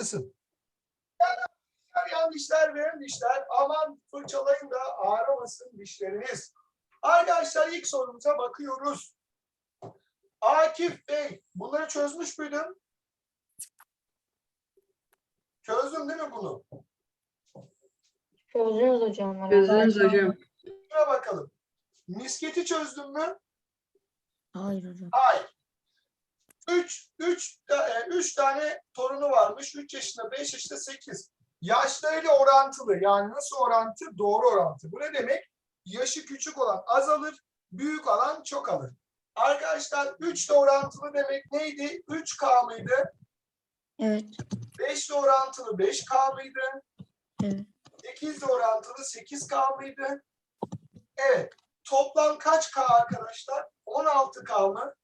Yaşasın. Yani yanlışlar verin dişler. Aman fırçalayın da ağrımasın dişleriniz. Arkadaşlar ilk sorumuza bakıyoruz. Akif Bey, bunları çözmüş müydün? Çözdün değil mi bunu? Çözdünüz hocam. Çözdünüz hocam. Şuna bakalım. Misketi çözdün mü? Hayır hocam. Hayır. Üç, üç, ta- e, üç tane torunu varmış. Üç yaşında, beş yaşında, sekiz. Yaşlarıyla orantılı. Yani nasıl orantı? Doğru orantı. Bu ne demek? Yaşı küçük olan az alır, büyük olan çok alır. Arkadaşlar 3 ile orantılı demek neydi? 3K mıydı? Evet. 5 ile orantılı 5K mıydı? Evet. 8 ile orantılı 8K mıydı? Evet. Toplam kaç K arkadaşlar? 16K mı?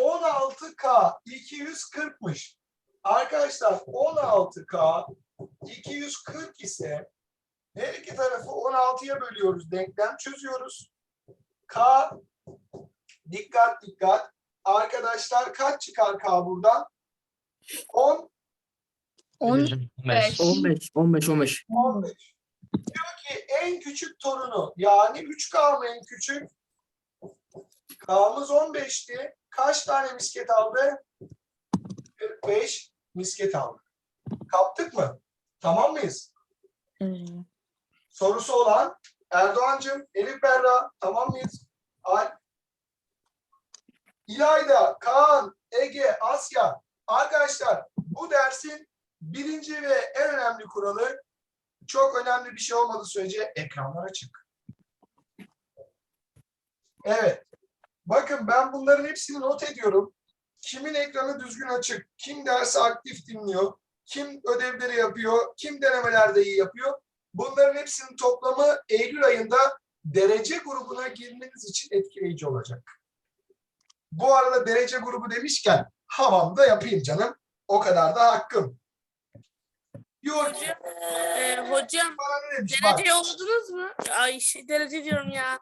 16K 240'mış. Arkadaşlar 16K 240 ise her iki tarafı 16'ya bölüyoruz. Denklem çözüyoruz. K dikkat dikkat. Arkadaşlar kaç çıkar K buradan? 10 15. 15. 15. 15. 15. Diyor ki en küçük torunu yani 3K mı en küçük? K'mız 15'ti. Kaç tane misket aldı? 45 misket aldı. Kaptık mı? Tamam mıyız? Hocam. Sorusu olan Erdoğan'cığım, Elif Berra tamam mıyız? Alp, İlayda, Kaan, Ege, Asya. Arkadaşlar bu dersin birinci ve en önemli kuralı çok önemli bir şey olmadığı sürece ekranlar açık. Evet. Bakın ben bunların hepsini not ediyorum. Kimin ekranı düzgün açık, kim dersi aktif dinliyor, kim ödevleri yapıyor, kim denemelerde iyi yapıyor. Bunların hepsinin toplamı Eylül ayında derece grubuna girmeniz için etkileyici olacak. Bu arada derece grubu demişken havamda yapayım canım. O kadar da hakkım. Diyor ki Ee, hocam bana ne demiş? Bak, derece yolladınız mı? Ay şey, derece diyorum ya.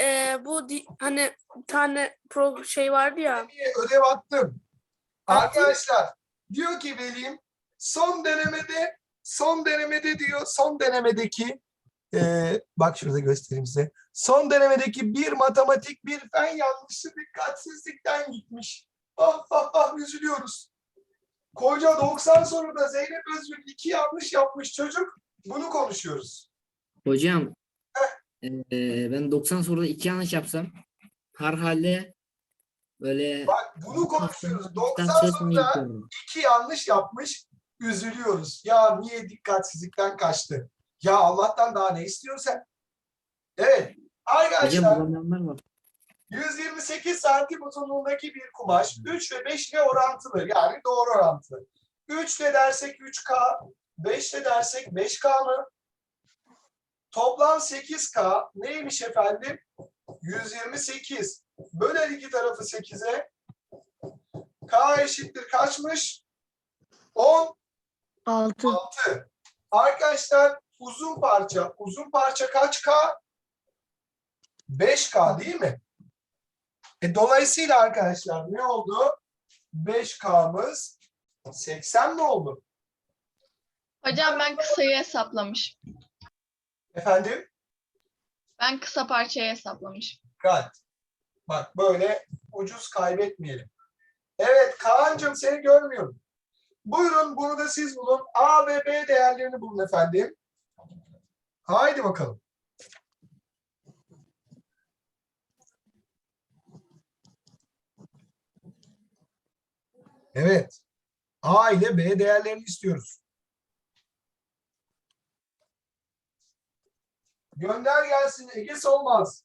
E, bu di- hani bir tane pro şey vardı ya. ödev attım. Arkadaşlar diyor ki Velim son denemede son denemede diyor son denemedeki eee, bak şurada göstereyim size. Son denemedeki bir matematik bir fen yanlışı dikkatsizlikten gitmiş. Ah ah ah üzülüyoruz. Koca 90 soruda Zeynep Özgür iki yanlış yapmış çocuk. Bunu konuşuyoruz. Hocam eee, ben 90 soruda 2 yanlış yapsam her halde böyle Bak bunu konuşuyoruz. 90 soruda iki yanlış yapmış, üzülüyoruz. Ya niye dikkatsizlikten kaçtı? Ya Allah'tan daha ne istiyorsun sen? Evet. Hocam Arkadaşlar var. 128 santim uzunluğundaki bir kumaş 3 ve 5 ile orantılı. Yani doğru orantılı. 3 ile dersek 3K, 5 ile dersek 5K mı? Toplam 8K neymiş efendim? 128. Böler iki tarafı 8'e. K eşittir kaçmış? 10 Altı. 6. Arkadaşlar uzun parça. Uzun parça kaç K? 5K değil mi? E, dolayısıyla arkadaşlar ne oldu? 5K'mız 80 mi oldu? Hocam ben kısayı hesaplamış. Efendim? Ben kısa parçayı hesaplamış. Dikkat. Bak böyle ucuz kaybetmeyelim. Evet Kaan'cığım seni görmüyorum. Buyurun bunu da siz bulun. A ve B değerlerini bulun efendim. Haydi bakalım. Evet. A ile B değerlerini istiyoruz. Gönder gelsin. Egesi olmaz.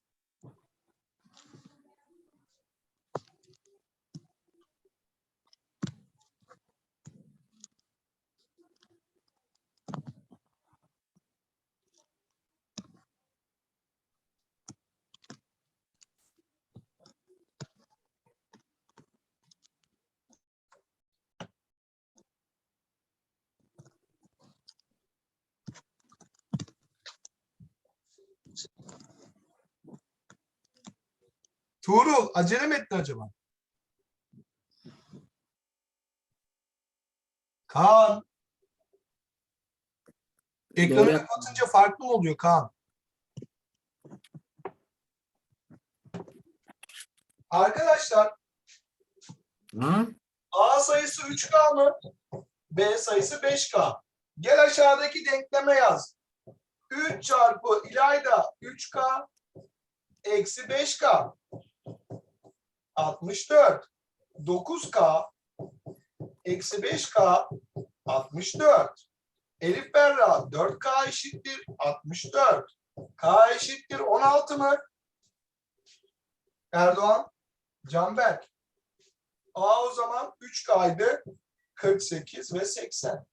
Tuğrul acele mi ettin acaba? Kaan. Ekranı Doğru. kapatınca farklı mı oluyor Kaan? Arkadaşlar Ha? A sayısı 3K mı? B sayısı 5K. Gel aşağıdaki denkleme yaz. 3 çarpı İlayda 3K eksi 5K 64. 9K eksi 5K 64. Elif Berra 4K eşittir 64. K eşittir 16 mı? Erdoğan, Canberk. A o zaman 3 kaydı. 48 ve 80.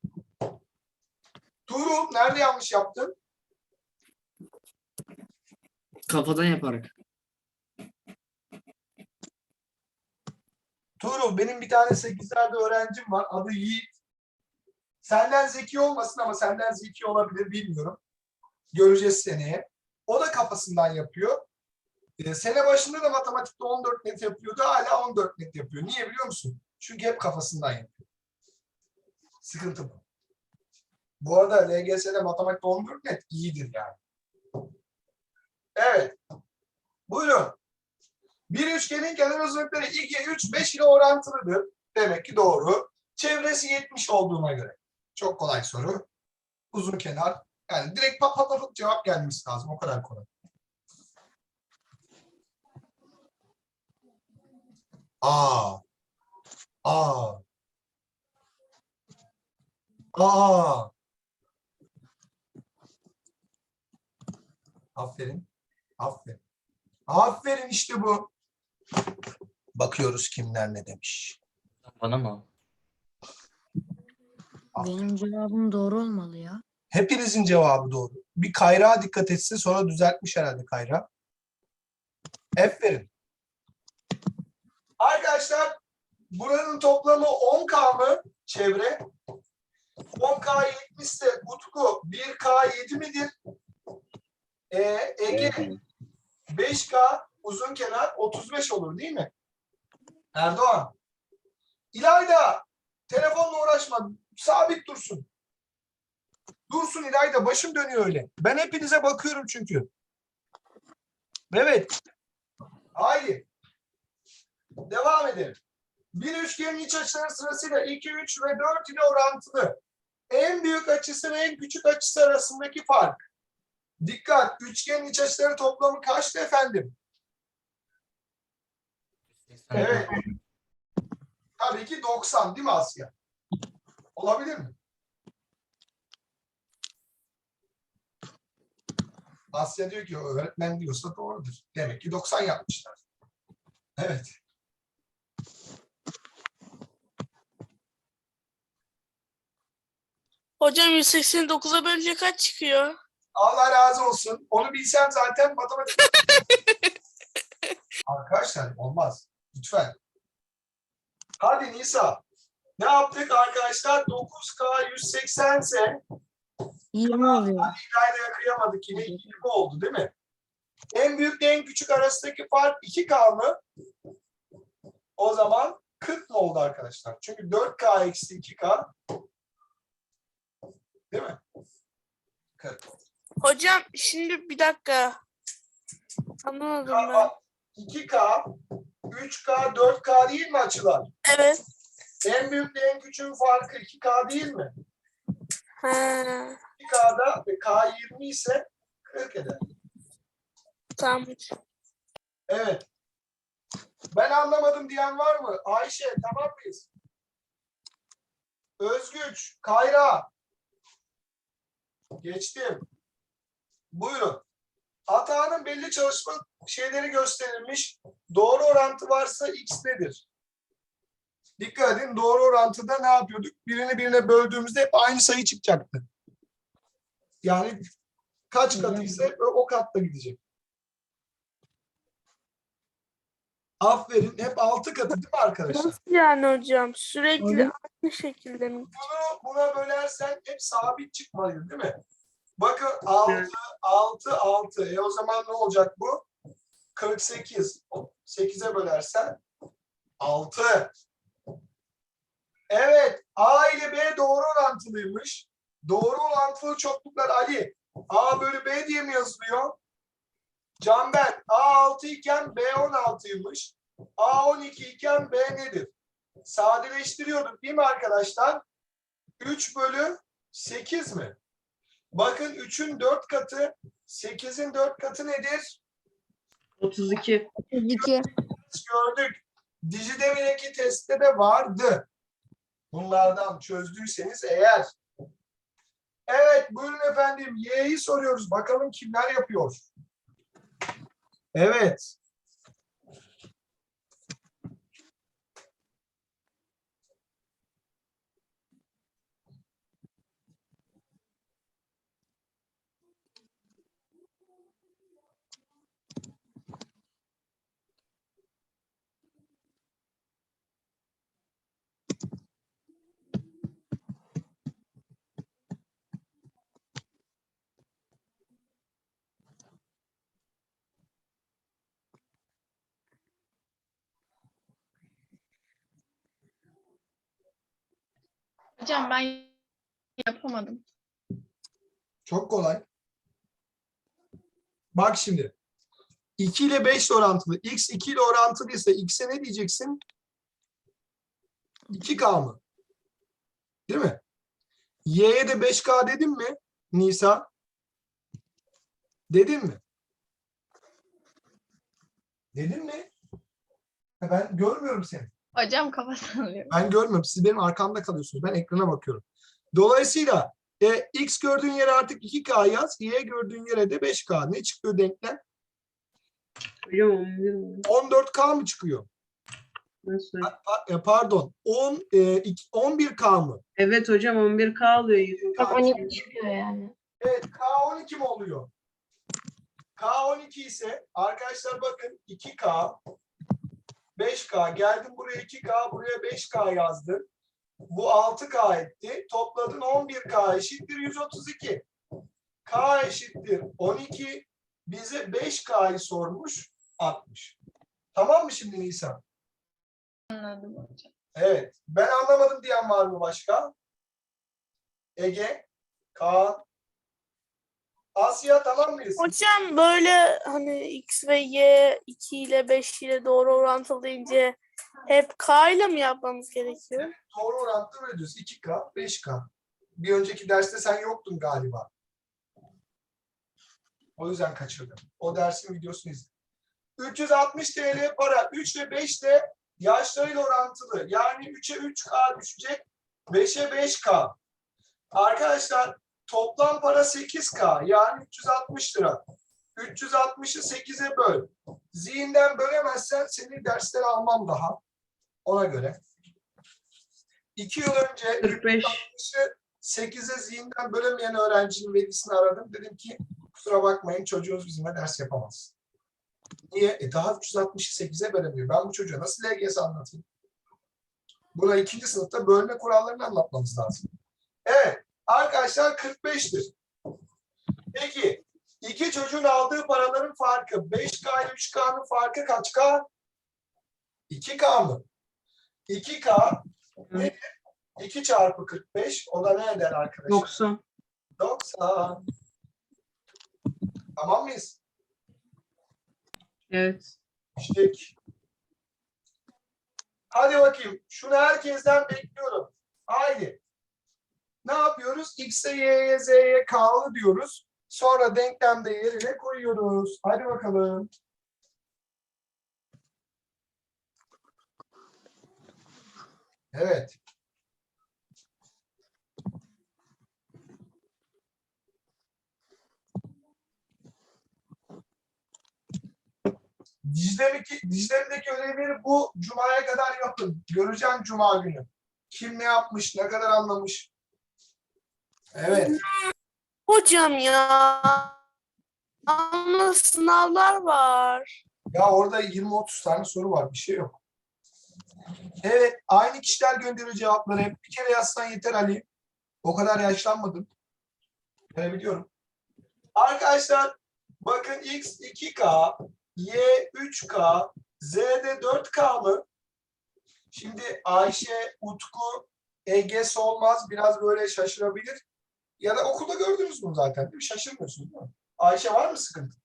Tuğrul nerede yanlış yaptın? Kafadan yaparak. Tuğrul benim bir tane 8'lerde öğrencim var. Adı Yiğit. Senden zeki olmasın ama senden zeki olabilir bilmiyorum. Göreceğiz seneye. O da kafasından yapıyor. Ee, sene başında da matematikte 14 net yapıyordu. Hala 14 net yapıyor. Niye biliyor musun? Çünkü hep kafasından yapıyor. Sıkıntı bu. Bu arada LGS'de matematikte 14 net iyidir yani. Evet. Buyurun. Bir üçgenin kenar uzunlukları 2, 3, 5 ile orantılıdır. Demek ki doğru. Çevresi 70 olduğuna göre. Çok kolay soru. Uzun kenar. Yani direkt pat pat pat cevap gelmesi lazım. O kadar kolay. Aa. Aa. Aa. Aferin. Aferin. Aferin işte bu. Bakıyoruz kimler ne demiş. Bana mı? Benim cevabım doğru olmalı ya. Hepinizin cevabı doğru. Bir Kayra dikkat etsin sonra düzeltmiş herhalde Kayra. Aferin. Arkadaşlar buranın toplamı 10K mı çevre? 10K 70 ise Utku 1K 7 midir? Ee, Ege 5K uzun kenar 35 olur değil mi? Erdoğan. İlayda telefonla uğraşma. Sabit dursun. Dursun İlayda başım dönüyor öyle. Ben hepinize bakıyorum çünkü. Evet. Haydi. Devam edelim. Bir üçgenin iç açıları sırasıyla 2, 3 ve 4 ile orantılı. En büyük açısı ve en küçük açısı arasındaki fark. Dikkat! Üçgenin iç açıları toplamı kaçtı efendim? Evet. Tabii ki 90 değil mi Asya? Olabilir mi? Asya diyor ki öğretmen diyorsa doğrudur. Demek ki 90 yapmışlar. Evet. Hocam 189'a bölünce kaç çıkıyor? Allah razı olsun. Onu bilsem zaten matematik. Arkadaşlar olmaz. Lütfen. Hadi Nisa. Ne yaptık arkadaşlar? 9K 180 ise 20 oluyor. İlayda'ya kıyamadık yine 20 oldu değil mi? En büyükle en küçük arasındaki fark 2K mı? O zaman 40 mı oldu arkadaşlar? Çünkü 4K eksi 2K değil mi? 40 oldu. Hocam şimdi bir dakika. Anlamadım ben. K, 2K, 3K, 4K değil mi açılar? Evet. En büyükle en küçüğün farkı 2K değil mi? Ha. 2K'da ve K 20 ise 40 eder. Tamam. Evet. Ben anlamadım diyen var mı? Ayşe tamam mıyız? Özgüç, Kayra. Geçtim. Buyurun. Hatanın belli çalışma şeyleri gösterilmiş. Doğru orantı varsa x nedir? Dikkat edin doğru orantıda ne yapıyorduk? Birini birine böldüğümüzde hep aynı sayı çıkacaktı. Yani kaç katıysa o katta gidecek. Aferin. Hep altı katı değil mi arkadaşlar? Nasıl yani hocam? Sürekli Hocam. aynı şekilde mi? Bunu buna bölersen hep sabit çıkmalı değil mi? Bakın 6, 6, 6. E o zaman ne olacak bu? 48. 8'e bölersen 6. Evet. A ile B doğru orantılıymış. Doğru orantılı çokluklar Ali. A bölü B diye mi yazılıyor? Canber A6 iken B 16'ymış. A 12 iken B nedir? Sadeleştiriyorduk değil mi arkadaşlar? 3 bölü 8 mi? Bakın 3'ün 4 katı 8'in 4 katı nedir? 32. 32. gördük. Dijidemir'deki testte de vardı. Bunlardan çözdüyseniz eğer. Evet buyurun efendim. Y'yi soruyoruz. Bakalım kimler yapıyor? Evet. Hocam ben yapamadım. Çok kolay. Bak şimdi. 2 ile 5 orantılı. X 2 ile orantılıysa x'e ne diyeceksin? 2K mı? Değil mi? Y'ye de 5K dedim mi? Nisa. Dedin mi? Dedin mi? Ben görmüyorum seni. Hocam kafa sallıyor. Ben görmüyorum. Siz benim arkamda kalıyorsunuz. Ben ekrana bakıyorum. Dolayısıyla e, X gördüğün yere artık 2K yaz. Y gördüğün yere de 5K. Ne çıkıyor denklem? Hocam 11 mi? 14K mı çıkıyor? Nasıl? E, Pardon. 10, e, iki- 11K mı? Evet hocam 11K alıyor. 100. K 12 çıkıyor yani. Evet. K12 mi oluyor? K12 ise arkadaşlar bakın 2K 5K geldim buraya 2K buraya 5K yazdım. Bu 6K etti. Topladın 11K eşittir 132. K eşittir 12. Bize 5K'yı sormuş 60. Tamam mı şimdi Nisan? Anladım hocam. Evet. Ben anlamadım diyen var mı başka? Ege, Kaan, Asya tamam mıyız? Hocam böyle hani x ve y 2 ile 5 ile doğru orantılı deyince hep k ile mi yapmamız gerekiyor? Doğru orantılı böyle diyoruz. 2K, 5K. Bir önceki derste sen yoktun galiba. O yüzden kaçırdım. O dersin videosunu izle. 360 TL para 3 ve 5 de yaşlarıyla orantılı. Yani 3'e 3K düşecek. 5'e 5K. Arkadaşlar toplam para 8K. Yani 360 lira. 360'ı 8'e böl. Zihinden bölemezsen seni dersten almam daha. Ona göre. İki yıl önce 45. 360'ı 8'e zihinden bölemeyen öğrencinin velisini aradım. Dedim ki kusura bakmayın çocuğunuz bizimle ders yapamaz. Niye? E daha 360'ı 8'e bölemiyor. Ben bu çocuğa nasıl LGS anlatayım? Buna ikinci sınıfta bölme kurallarını anlatmamız lazım. Evet. Arkadaşlar 45'tir. Peki iki çocuğun aldığı paraların farkı 5K ile 3K'nın farkı kaç K? 2K mı? 2K Evet. 2 çarpı 45 o da ne eder arkadaşlar? 90. 90. Tamam mıyız? Evet. İşte. Hadi bakayım. Şunu herkesten bekliyorum. Haydi. Ne yapıyoruz? X'e, Y'ye, Z'ye K'lı diyoruz. Sonra denklemde yerine koyuyoruz. Hadi bakalım. Evet. Dicle'deki, Dicle'deki ödevleri bu Cuma'ya kadar yapın. Göreceğim Cuma günü. Kim ne yapmış, ne kadar anlamış. Evet. Hocam ya ama sınavlar var. Ya orada 20-30 tane soru var. Bir şey yok. Evet. Aynı kişiler gönderiyor cevapları. Hep bir kere yazsan yeter Ali. O kadar yaşlanmadım. Görebiliyorum. Arkadaşlar bakın X 2K, Y 3K, Z de 4K mı? Şimdi Ayşe, Utku, EGS olmaz. Biraz böyle şaşırabilir. Ya da okulda gördünüz bunu zaten değil mi? Şaşırmıyorsunuz değil mi? Ayşe var mı sıkıntı?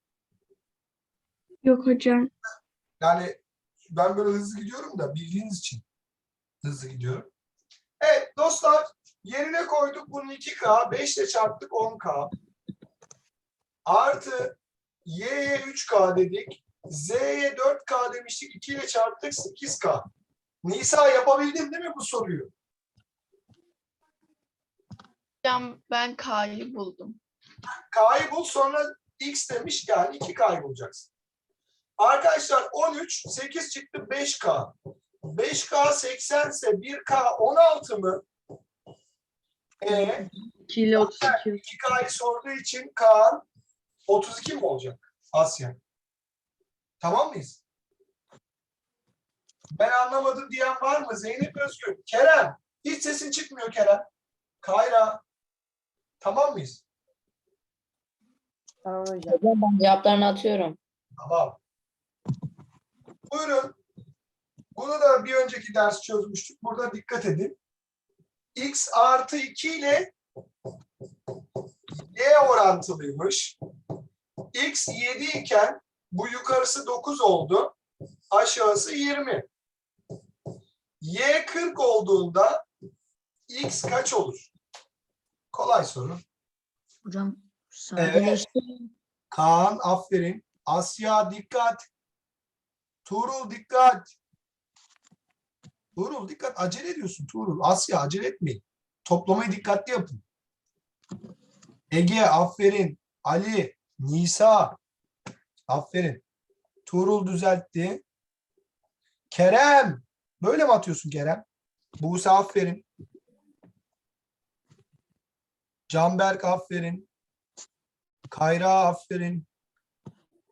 Yok hocam. Yani ben böyle hızlı gidiyorum da bildiğiniz için hızlı gidiyorum. Evet dostlar yerine koyduk bunu 2K 5 ile çarptık 10K artı Y'ye 3K dedik Z'ye 4K demiştik 2 ile çarptık 8K Nisa yapabildim değil mi bu soruyu? Hocam ben K'yı buldum. K'yı bul sonra X demiş yani 2K'yı bulacaksın. Arkadaşlar 13, 8 çıktı 5K. 5K 80 ise 1K 16 mı? E 2 ile 32. 2K'yı sorduğu için Kaan 32 mi olacak? Asya. Tamam mıyız? Ben anlamadım diyen var mı? Zeynep Özgür. Kerem. Hiç sesin çıkmıyor Kerem. Kayra. Tamam mıyız? Hocam ben cevaplarını atıyorum. Tamam. Buyurun. Bunu da bir önceki ders çözmüştük. Burada dikkat edin. X artı 2 ile Y orantılıymış. X 7 iken bu yukarısı 9 oldu. Aşağısı 20. Y 40 olduğunda X kaç olur? Kolay soru. Hocam sadeleşti. Kaan aferin. Asya dikkat. Tuğrul dikkat. Tuğrul dikkat. Acele ediyorsun Tuğrul. Asya acele etmeyin. Toplamayı dikkatli yapın. Ege aferin. Ali, Nisa aferin. Tuğrul düzeltti. Kerem. Böyle mi atıyorsun Kerem? Buse aferin. Canberk aferin. Kayra aferin.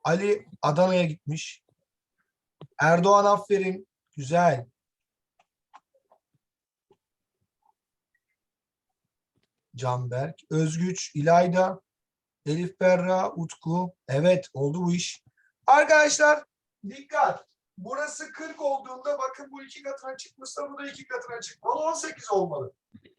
Ali Adana'ya gitmiş. Erdoğan aferin. Güzel. Canberk, Özgüç, İlayda, Elif Berra, Utku. Evet oldu bu iş. Arkadaşlar dikkat. Burası 40 olduğunda bakın bu iki katına çıkmışsa bu da iki katına çıkmalı. 18 olmalı.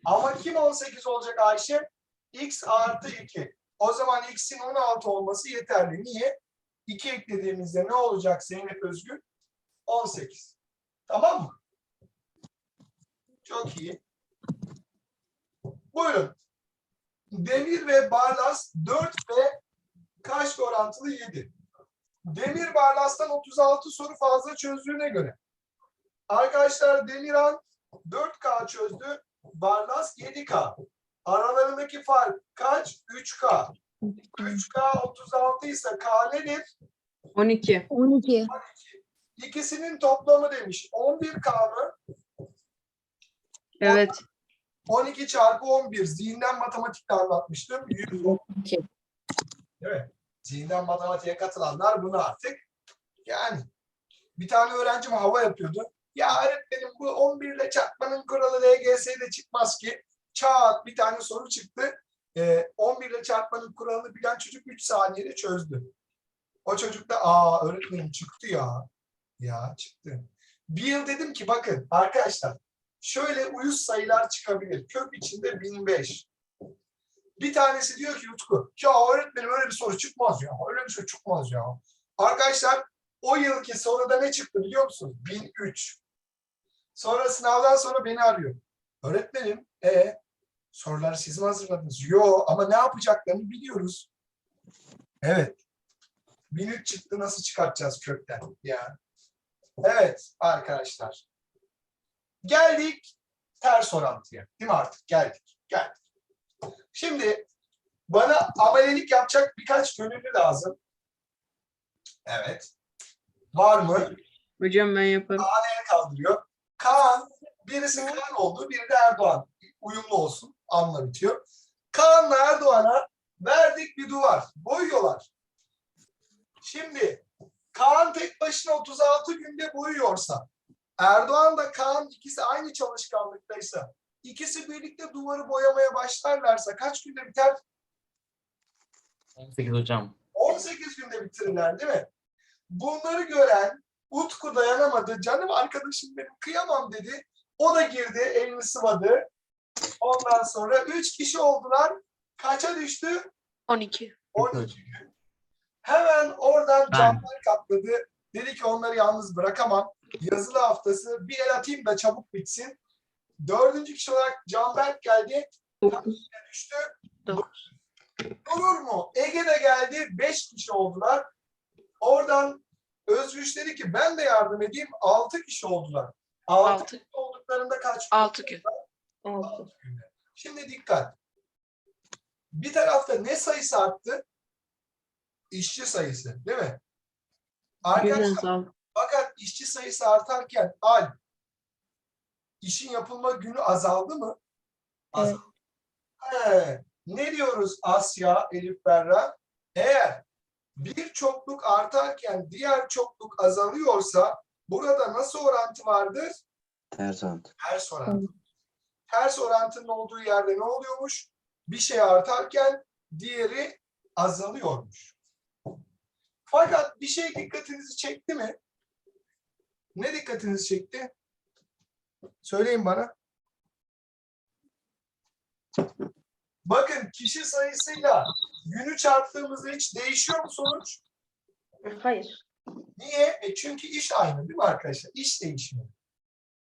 Ama kim 18 olacak Ayşe? X artı 2. O zaman x'in 16 olması yeterli. Niye? 2 eklediğimizde ne olacak Zeynep Özgür? 18. Tamam mı? Çok iyi. Buyurun. Demir ve barlas 4 ve kaç orantılı 7. Demir barlastan 36 soru fazla çözdüğüne göre. Arkadaşlar Demirhan 4K çözdü. Barlas 7K. Aralarındaki fark kaç? 3K. 3K 36 ise K nedir? 12. 12. İkisinin toplamı demiş. 11K mı? Evet. 12 çarpı 11. Zihinden matematikte anlatmıştım. 100. İki. Evet. Zihinden matematiğe katılanlar bunu artık yani bir tane öğrencim hava yapıyordu. Ya öğretmenim bu 11 ile çarpmanın kuralı LGS'de çıkmaz ki. Çat bir tane soru çıktı. Ee, 11 ile çarpmanın kuralını bilen çocuk 3 saniyede çözdü. O çocuk da aa öğretmenim çıktı ya. Ya çıktı. Bir yıl dedim ki bakın arkadaşlar şöyle uyuz sayılar çıkabilir. Kök içinde 1005. Bir tanesi diyor ki Utku, ya öğretmenim öyle bir soru çıkmaz ya. Öyle bir şey çıkmaz ya. Arkadaşlar o yılki soruda ne çıktı biliyor musunuz? 1003. Sonra sınavdan sonra beni arıyor. Öğretmenim, e soruları siz mi hazırladınız? Yo ama ne yapacaklarını biliyoruz. Evet. 1003 çıktı nasıl çıkartacağız kökten? Ya. Evet arkadaşlar. Geldik ters orantıya. Değil mi artık? Geldik. Geldik. Şimdi bana amelelik yapacak birkaç gönüllü lazım. Evet. Var mı? Hocam ben yaparım. El kaldırıyor. Kaan, birisi Kaan oldu, biri de Erdoğan. Uyumlu olsun, anla bitiyor. Kaan'la Erdoğan'a verdik bir duvar. Boyuyorlar. Şimdi Kaan tek başına 36 günde boyuyorsa, Erdoğan da Kaan ikisi aynı çalışkanlıktaysa, ikisi birlikte duvarı boyamaya başlarlarsa kaç günde biter? 18 hocam. 18 günde bitirirler değil mi? Bunları gören Utku dayanamadı. Canım arkadaşım benim kıyamam dedi. O da girdi elini sıvadı. Ondan sonra 3 kişi oldular. Kaça düştü? 12. 12 gün. Hemen oradan Ben. Canberk katladı. Dedi ki onları yalnız bırakamam. Yazılı haftası bir el atayım da çabuk bitsin. Dördüncü kişi olarak Canberk geldi. 9. Düştü. Dokuz. Olur mu? Ege de geldi. Beş kişi oldular. Oradan Özgüç dedi ki ben de yardım edeyim. Altı kişi oldular. Altı, 6. kişi olduklarında kaç? 6 gün. 6. Şimdi dikkat. Bir tarafta ne sayısı arttı? İşçi sayısı, değil mi? Arkadaşlar Gün fakat işçi sayısı artarken al işin yapılma günü azaldı mı? Azaldı. He, ne diyoruz Asya, Elif Berra? Eğer bir çokluk artarken diğer çokluk azalıyorsa burada nasıl orantı vardır? Ters orantı. Ters orantı. Ters orantının olduğu yerde ne oluyormuş? Bir şey artarken diğeri azalıyormuş. Fakat bir şey dikkatinizi çekti mi? Ne dikkatinizi çekti? Söyleyin bana. Bakın kişi sayısıyla günü çarptığımızda hiç değişiyor mu sonuç? Hayır. Niye? E çünkü iş aynı değil mi arkadaşlar? İş değişmiyor.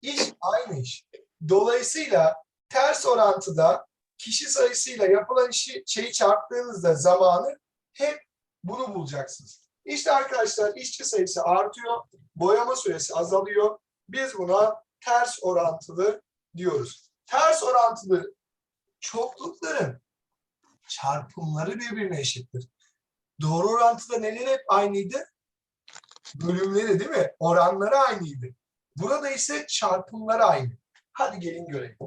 İş aynı iş. Dolayısıyla ters orantıda kişi sayısıyla yapılan işi şeyi çarptığınızda zamanı hep bunu bulacaksınız. İşte arkadaşlar işçi sayısı artıyor, boyama süresi azalıyor. Biz buna ters orantılı diyoruz. Ters orantılı çoklukların çarpımları birbirine eşittir. Doğru orantıda neler hep aynıydı? Bölümleri değil mi? Oranları aynıydı. Burada ise çarpımları aynı. Hadi gelin görelim.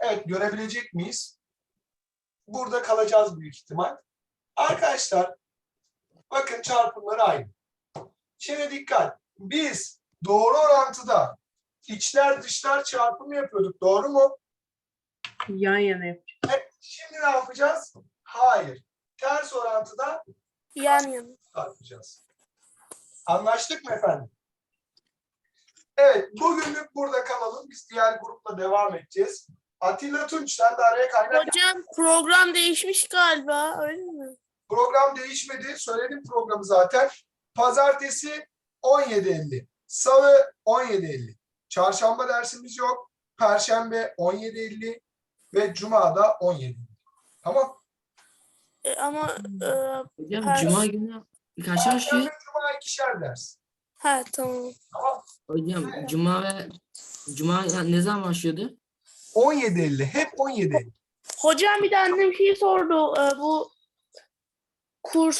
Evet görebilecek miyiz? Burada kalacağız büyük ihtimal. Arkadaşlar bakın çarpımları aynı. Şimdi dikkat. Biz doğru orantıda içler dışlar çarpımı yapıyorduk. Doğru mu? Yan yana yap. Şimdi ne yapacağız? Hayır. Ters orantıda Yan yana. tartacağız. Anlaştık mı efendim? Evet, bugünlük burada kalalım. Biz diğer grupla devam edeceğiz. Atilla Tunç, sen de araya kaynak. Hocam program değişmiş galiba öyle mi? Program değişmedi. Söyledim programı zaten. Pazartesi 17.50. Salı 17.50. Çarşamba dersimiz yok. Perşembe 17.50 ve Cuma da 17.50. Tamam. E, ama e, Hocam cuma günü kaç başlıyor? Perşembe, Cuma ikişer ders. ha tamam. Tamam. Hocam cuma ve cuma ne zaman başlıyordu? 17.50. Hep 17.50. Hocam bir de annem şey sordu. e, bu kurs